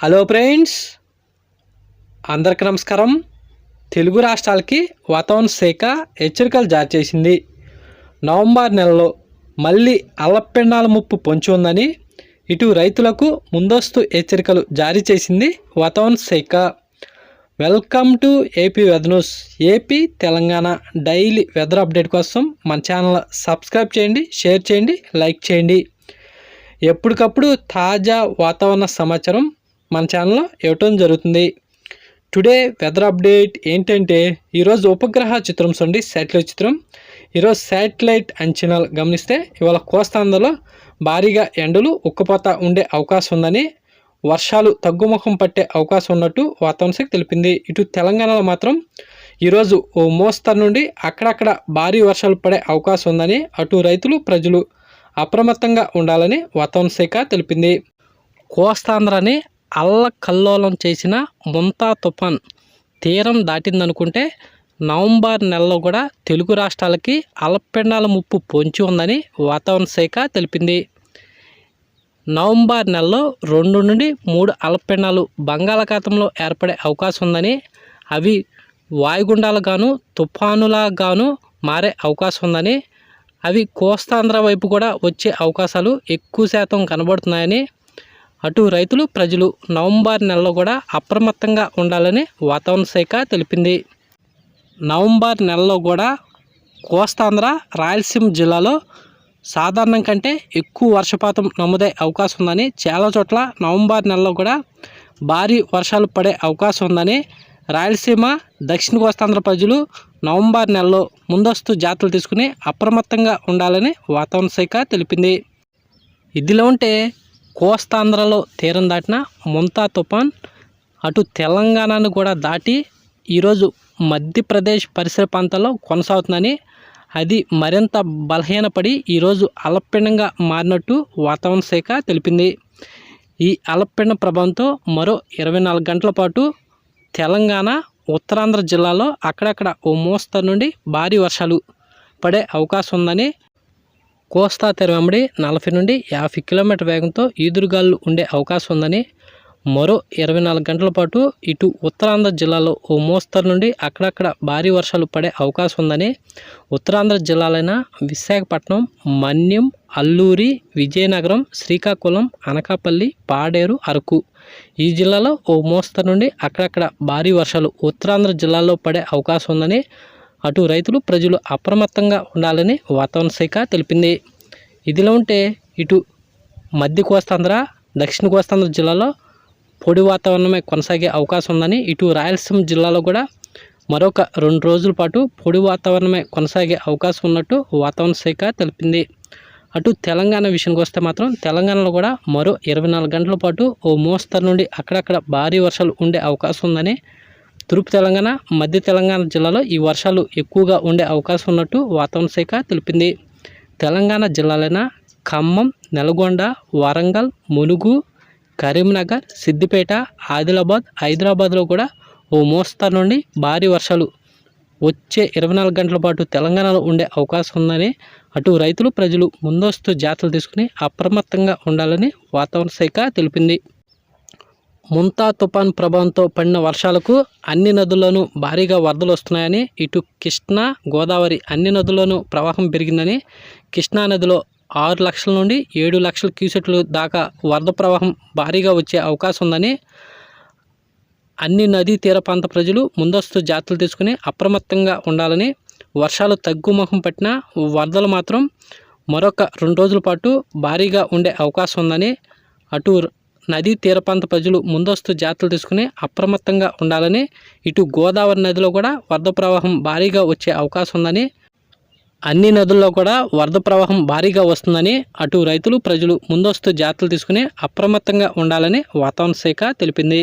Hello friends అందరికి నమస్కారం. తెలుగు రాష్ట్రాలకి వాతావరణ శాఖ హెచ్చరికలు జారీ చేసింది. నవంబర్ నెలలో మళ్ళీ అల్లపెండాల ముప్పు పొంచి ఉందని ఇటు రైతులకు ముందస్తు హెచ్చరికలు జారీ చేసింది వాతావరణ శాఖ. Welcome to AP weather news AP Telangana daily weather update కోసం మన ఛానల్ సబ్స్క్రైబ్ చేయండి షేర్ చేయండి లైక్ చేయండి. ఎప్పటికప్పుడు తాజా వాతావరణ సమాచారం మన ఛానల్లో ఇవ్వటం జరుగుతుంది. టుడే వెదర్ అప్డేట్ ఏంటంటే ఈరోజు ఉపగ్రహ చిత్రం చూడండి శాటిలైట్ చిత్రం. ఈరోజు శాటిలైట్ అంచనాలు గమనిస్తే ఇవాళ కోస్తాంధ్రలో భారీగా ఎండలు ఉక్కపోత ఉండే అవకాశం ఉందని వర్షాలు తగ్గుముఖం పట్టే అవకాశం ఉన్నట్టు వాతావరణ శాఖ తెలిపింది. ఇటు తెలంగాణలో మాత్రం ఈరోజు ఓ మోస్తరు నుండి అక్కడక్కడ భారీ వర్షాలు పడే అవకాశం ఉందని అటు రైతులు ప్రజలు అప్రమత్తంగా ఉండాలని వాతావరణ శాఖ తెలిపింది. కోస్తాంధ్రని అల్లకల్లోలం చేసిన ముంతా తుఫాన్ తీరం దాటిందనుకుంటే నవంబర్ నెలలో కూడా తెలుగు రాష్ట్రాలకి అల్పపిండాల ముప్పు పొంచి ఉందని వాతావరణ శాఖ తెలిపింది. నవంబర్ నెలలో రెండు నుండి మూడు అల్పపిండాలు బంగాళాఖాతంలో ఏర్పడే అవకాశం ఉందని అవి వాయుగుండాలుగాను తుఫానులాగాను మారే అవకాశం ఉందని అవి కోస్తాంధ్ర వైపు కూడా వచ్చే అవకాశాలు ఎక్కువ శాతం కనబడుతున్నాయని అటు రైతులు ప్రజలు నవంబర్ నెలలో కూడా అప్రమత్తంగా ఉండాలని వాతావరణ శాఖ తెలిపింది. నవంబర్ నెలలో కూడా కోస్తాంధ్ర రాయలసీమ జిల్లాలో సాధారణం కంటే ఎక్కువ వర్షపాతం నమోదే అవకాశం ఉందని చాలా చోట్ల నవంబర్ నెలలో కూడా భారీ వర్షాలు పడే అవకాశం ఉందని రాయలసీమ దక్షిణ కోస్తాంధ్ర ప్రజలు నవంబర్ నెలలో ముందస్తు జాగ్రత్తలు తీసుకుని అప్రమత్తంగా ఉండాలని వాతావరణ శాఖ తెలిపింది. ఇదిలో ఉంటే కోస్తాంధ్రలో తీరం దాటిన ముంతా తుఫాన్ అటు తెలంగాణను కూడా దాటి ఈరోజు మధ్యప్రదేశ్ పరిసర ప్రాంతాల్లో కొనసాగుతుందని అది మరింత బలహీనపడి ఈరోజు అలపిండంగా మారినట్టు వాతావరణ శాఖ తెలిపింది. ఈ అలపిండ ప్రభావంతో మరో ఇరవై నాలుగు గంటల పాటు తెలంగాణ ఉత్తరాంధ్ర జిల్లాలో అక్కడక్కడ ఓ మోస్తరు నుండి భారీ వర్షాలు పడే అవకాశం ఉందని కోస్తా తీరం వెంబడి నలభై నుండి యాభై కిలోమీటర్ వేగంతో ఈదురుగాలు ఉండే అవకాశం ఉందని మరో ఇరవై నాలుగు గంటల పాటు ఇటు ఉత్తరాంధ్ర జిల్లాలో ఓ మోస్తరు నుండి అక్కడక్కడ భారీ వర్షాలు పడే అవకాశం ఉందని ఉత్తరాంధ్ర జిల్లాలైన విశాఖపట్నం మన్యం అల్లూరి విజయనగరం శ్రీకాకుళం అనకాపల్లి పాడేరు అరకు ఈ జిల్లాలో ఓ మోస్తరు నుండి అక్కడక్కడ భారీ వర్షాలు ఉత్తరాంధ్ర జిల్లాలో పడే అవకాశం ఉందని అటు రైతులు ప్రజలు అప్రమత్తంగా ఉండాలని వాతావరణ శాఖ తెలిపింది. ఇదిలో ఉంటే ఇటు మధ్య కోస్తాంధ్ర దక్షిణ కోస్తాంధ్ర జిల్లాలో పొడి వాతావరణమే కొనసాగే అవకాశం ఉందని ఇటు రాయలసీమ జిల్లాలో కూడా మరొక రెండు రోజుల పాటు పొడి వాతావరణమే కొనసాగే అవకాశం ఉన్నట్టు వాతావరణ శాఖ తెలిపింది. అటు తెలంగాణ విషయానికి వస్తే మాత్రం తెలంగాణలో కూడా మరో ఇరవై నాలుగు గంటల పాటు ఓ మోస్తరు నుండి అక్కడక్కడ భారీ వర్షాలు ఉండే అవకాశం ఉందని తూర్పు తెలంగాణ మధ్య తెలంగాణ జిల్లాలో ఈ వర్షాలు ఎక్కువగా ఉండే అవకాశం ఉన్నట్టు వాతావరణ శాఖ తెలిపింది. తెలంగాణ జిల్లాలైన ఖమ్మం నల్గొండ వరంగల్ ములుగు కరీంనగర్ సిద్దిపేట ఆదిలాబాద్ హైదరాబాద్లో కూడా ఓ మోస్తరు నుండి భారీ వర్షాలు వచ్చే ఇరవై నాలుగు గంటల పాటు తెలంగాణలో ఉండే అవకాశం ఉందని అటు రైతులు ప్రజలు ముందస్తు జాగ్రత్తలు తీసుకుని అప్రమత్తంగా ఉండాలని వాతావరణ శాఖ తెలిపింది. ముంతా తుఫాన్ ప్రభావంతో పడిన వర్షాలకు అన్ని నదుల్లోనూ భారీగా వరదలు వస్తున్నాయని ఇటు కృష్ణా గోదావరి అన్ని నదుల్లోనూ ప్రవాహం పెరిగిందని కృష్ణా నదిలో ఆరు లక్షల నుండి ఏడు లక్షల క్యూసెట్లు దాకా వరద ప్రవాహం భారీగా వచ్చే అవకాశం ఉందని అన్ని నదీ తీర ప్రాంత ప్రజలు ముందస్తు జాగ్రత్తలు తీసుకుని అప్రమత్తంగా ఉండాలని వర్షాలు తగ్గుముఖం పట్టిన వరదలు మాత్రం మరొక రెండు రోజుల పాటు భారీగా ఉండే అవకాశం ఉందని అటు నదీ తీర ప్రాంత ప్రజలు ముందస్తు జాగ్రత్తలు తీసుకుని అప్రమత్తంగా ఉండాలని ఇటు గోదావరి నదిలో కూడా వరద ప్రవాహం భారీగా వచ్చే అవకాశం ఉందని అన్ని నదుల్లో కూడా వరద ప్రవాహం భారీగా వస్తుందని అటు రైతులు ప్రజలు ముందస్తు జాగ్రత్తలు తీసుకుని అప్రమత్తంగా ఉండాలని వాతావరణ శాఖ తెలిపింది.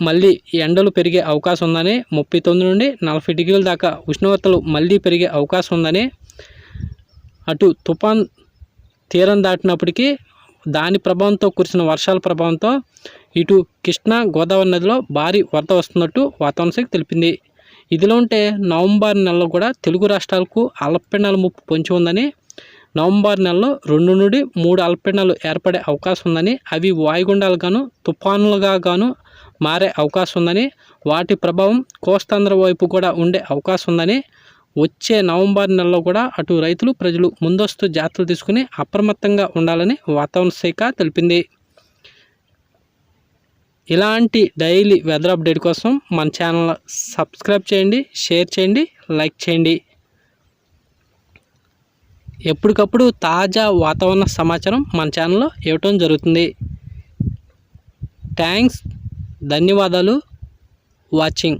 మళ్ళీ ఎండలు పెరిగే అవకాశం ఉందని ముప్పై తొమ్మిది నుండి నలభై డిగ్రీల దాకా ఉష్ణోగ్రతలు మళ్ళీ పెరిగే అవకాశం ఉందని అటు తుఫాన్ తీరం దాటినప్పటికీ దాని ప్రభావంతో కురిసిన వర్షాల ప్రభావంతో ఇటు కృష్ణా గోదావరి నదిలో భారీ వరద వస్తున్నట్టు వాతావరణ శాఖ తెలిపింది. ఇదిలో ఉంటే నవంబర్ నెలలో కూడా తెలుగు రాష్ట్రాలకు అల్పపీడనాల ముప్పు పొంచి ఉందని నవంబర్ నెలలో రెండు నుండి మూడు అల్పపీడనాలు ఏర్పడే అవకాశం ఉందని అవి వాయుగుండాలుగాను తుఫానులుగా గాను మారే అవకాశం ఉందని వాటి ప్రభావం కోస్తాంధ్ర వైపు కూడా ఉండే అవకాశం ఉందని వచ్చే నవంబర్ నెలలో కూడా అటు రైతులు ప్రజలు ముందస్తు జాగ్రత్తలు తీసుకుని అప్రమత్తంగా ఉండాలని వాతావరణ శాఖ తెలిపింది. ఇలాంటి డైలీ వెదర్ అప్డేట్ కోసం మన ఛానల్ సబ్స్క్రైబ్ చేయండి షేర్ చేయండి లైక్ చేయండి. ఎప్పటికప్పుడు తాజా వాతావరణ సమాచారం మన ఛానల్లో ఇవ్వటం జరుగుతుంది. థ్యాంక్స్. ధన్యవాదాలు. వాచింగ్.